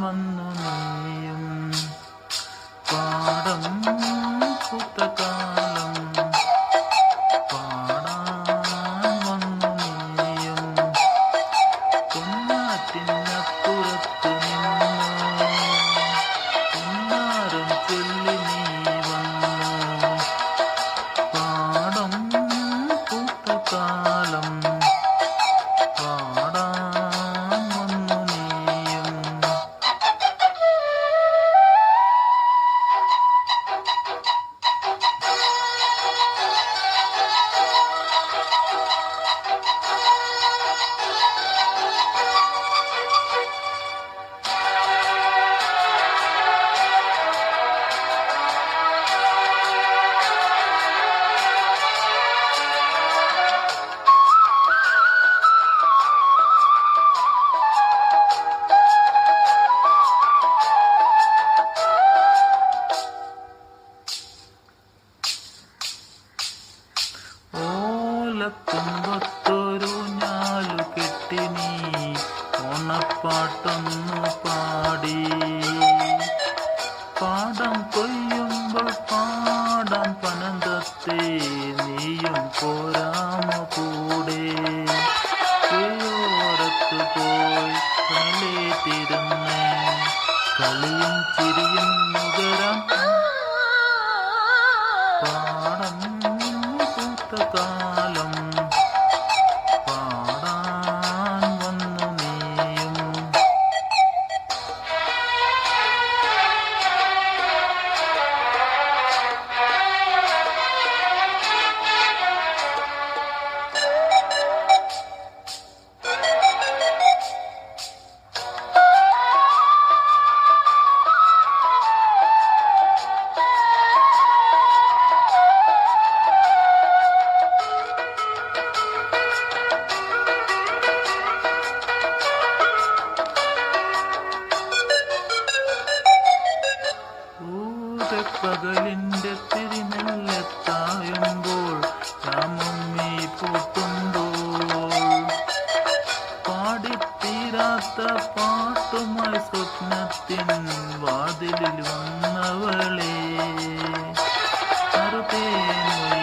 വന്നു നന്ദിയും പാടം പൂത്ത ഓലത്തുമ്പത്തൊരു ഞാലു നീ ഓണപ്പാട്ടൊന്നു പാടി. പാടം കൊയ്യുമ്പോൾ പാടം പനന്തത്തെ നീയും പോരാമ കൂടെ. പുഴയോരത്ത് പോയി കലേറ്റിരുന്ന് കളിയും ചിരിയും നുകരം. പാടം പൂത്ത പകലിന്റെ തിരിനെല്ലത്തായുമ്പോൾ ചാമുന്നി പൂട്ടുമ്പോൾ പാടിത്തീരാത്ത പാട്ടുമായി സ്വപ്നത്തിൻ വാതിലിൽ വന്നവളെ. അറുതേ നീ